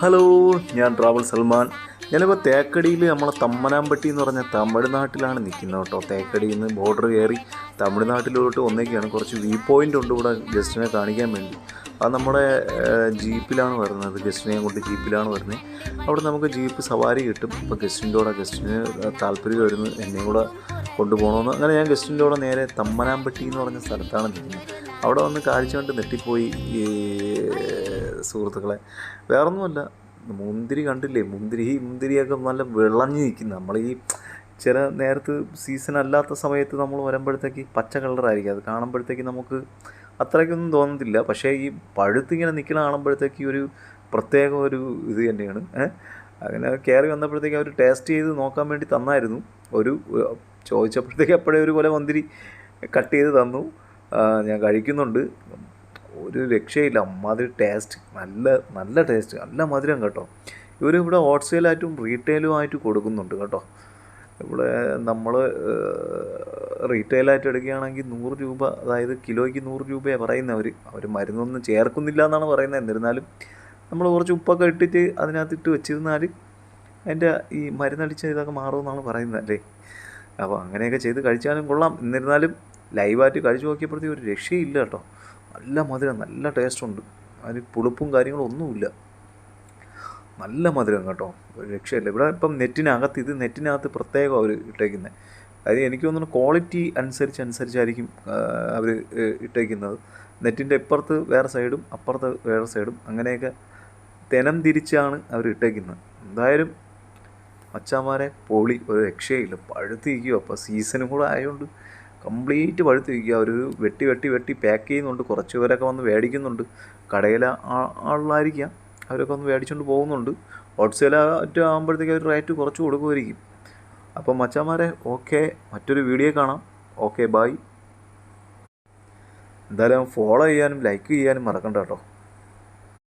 Hello ഞാൻ travel Salman. ഞാനിപ്പോൾ തേക്കടിയിൽ നമ്മളെ തമ്മനാമ്പട്ടി എന്ന് പറഞ്ഞ തമിഴ്നാട്ടിലാണ് നിൽക്കുന്നത് കേട്ടോ. തേക്കടിയിൽ നിന്ന് ബോർഡർ കയറി തമിഴ്നാട്ടിലോട്ട് ഒന്നേക്കാണ് കുറച്ച് വ്യൂ പോയിന്റ് ഉണ്ട് ഇവിടെ ഗസ്റ്റിനെ കാണിക്കാൻ വേണ്ടി. അത് നമ്മുടെ ജീപ്പിലാണ് വരുന്നത്. ഗസ്റ്റിനെയും കൊണ്ട് ജീപ്പിലാണ് വരുന്നത്. അവിടെ നമുക്ക് ജീപ്പ് സവാരി കിട്ടും. ഇപ്പോൾ ഗസ്റ്റിന്റെ കൂടെ ഗസ്റ്റിന് താല്പര്യം വരുന്നു. എന്നെയും കൂടെ കൊണ്ടുപോകണമെന്ന്. അങ്ങനെ ഞാൻ ഗസ്റ്റിന്റെ കൂടെ നേരെ തമ്മനാമ്പട്ടി എന്ന് പറഞ്ഞ സ്ഥലത്താണ് നിൽക്കുന്നത്. അവിടെ വന്ന് കാഴ്ച കണ്ട് നെട്ടിപ്പോയി ഈ സുഹൃത്തുക്കളെ. വേറൊന്നുമല്ല മുന്തിരി കണ്ടില്ലേ? മുന്തിരി ഈ മുന്തിരിയൊക്കെ നല്ല വിളഞ്ഞു നിൽക്കുന്നു നമ്മൾ ഈ ചില നേരത്ത് സീസൺ അല്ലാത്ത സമയത്ത് നമ്മൾ വരുമ്പോഴത്തേക്ക് പച്ച കളറായിരിക്കും. അത് കാണുമ്പോഴത്തേക്ക് നമുക്ക് അത്രയ്ക്കൊന്നും തോന്നത്തില്ല. പക്ഷേ ഈ പഴുത്തിങ്ങനെ നിൽക്കുന്ന കാണുമ്പോഴത്തേക്ക് ഒരു പ്രത്യേക ഒരു ഇത് തന്നെയാണ്. അങ്ങനെ കയറി വന്നപ്പോഴത്തേക്ക് അവർ ടേസ്റ്റ് ചെയ്ത് നോക്കാൻ വേണ്ടി തന്നായിരുന്നു. ഒരു ചോദിച്ചപ്പോഴത്തേക്ക് അപ്പോഴേ ഒരു മുന്തിരി കട്ട് ചെയ്ത് തന്നു. ഞാൻ കഴിക്കുന്നുണ്ട്. ഒരു രക്ഷയില്ല. അമ്മാതിരി ടേസ്റ്റ് നല്ല നല്ല ടേസ്റ്റ് നല്ല മധുരം കേട്ടോ. ഇവർ ഇവിടെ ഹോൾസെയിലായിട്ടും റീറ്റെയിലുമായിട്ട് കൊടുക്കുന്നുണ്ട് കേട്ടോ. ഇവിടെ നമ്മൾ റീറ്റെയിലായിട്ട് എടുക്കുകയാണെങ്കിൽ നൂറ് രൂപ അതായത് കിലോയ്ക്ക് നൂറ് രൂപയാണ് പറയുന്നത് അവർ അവർ മരുന്നൊന്നും ചേർക്കുന്നില്ല എന്നാണ് പറയുന്നത്. എന്നിരുന്നാലും നമ്മൾ കുറച്ച് ഉപ്പൊക്കെ ഇട്ടിട്ട് അതിനകത്തിട്ട് വെച്ചിരുന്നാൽ അതിന്റെ ഈ മരുന്നടിച്ച ഇതൊക്കെ മാറുമെന്നാണ് പറയുന്നത് അല്ലേ? അപ്പോൾ അങ്ങനെയൊക്കെ ചെയ്ത് കഴിച്ചാലും കൊള്ളാം. എന്നിരുന്നാലും ലൈവായിട്ട് കഴിച്ചു നോക്കിയപ്പോഴത്തേക്ക് ഒരു രക്ഷയില്ല കേട്ടോ. നല്ല മധുരം നല്ല ടേസ്റ്റുണ്ട് അതിന് പുളിപ്പും കാര്യങ്ങളും ഒന്നുമില്ല. നല്ല മധുരം കേട്ടോ. ഒരു രക്ഷയില്ല. ഇവിടെ ഇപ്പം നെറ്റിനകത്ത് ഇത് നെറ്റിനകത്ത് പ്രത്യേകം അവർ ഇട്ടേക്കുന്നത് അത് എനിക്ക് തോന്നുന്നു ക്വാളിറ്റി അനുസരിച്ച് അനുസരിച്ചായിരിക്കും അവർ ഇട്ടേക്കുന്നത്. നെറ്റിന്റെ ഇപ്പുറത്ത് വേറെ സൈഡും അപ്പുറത്ത് വേറെ സൈഡും അങ്ങനെയൊക്കെ തെനം തിരിച്ചാണ് അവർ ഇട്ടേക്കുന്നത്. എന്തായാലും മച്ചാമാരെ പൊളി ഒരു രക്ഷയില്ല. പഴുത്ത് വയ്ക്കുക അപ്പോൾ സീസണും കൂടെ ആയതുകൊണ്ട് കംപ്ലീറ്റ് പഴുത്ത് വയ്ക്കുക അവർ വെട്ടി വെട്ടി വെട്ടി പാക്ക് ചെയ്യുന്നുണ്ട്. കുറച്ച് പേരൊക്കെ വന്ന് മേടിക്കുന്നുണ്ട്. കടയിലെ ആളായിരിക്കാം അവരൊക്കെ വന്ന് മേടിച്ചുകൊണ്ട് പോകുന്നുണ്ട്. ഹോൾസെയിലായിട്ട് ആകുമ്പോഴത്തേക്ക് അവർ റേറ്റ് കുറച്ച് കൊടുക്കുമായിരിക്കും അപ്പം മച്ചാമാരെ ഓക്കെ മറ്റൊരു വീഡിയോ കാണാം. ഓക്കെ ബായ് എന്തായാലും ഫോളോ ചെയ്യാനും ലൈക്ക് ചെയ്യാനും മറക്കണ്ട കേട്ടോ.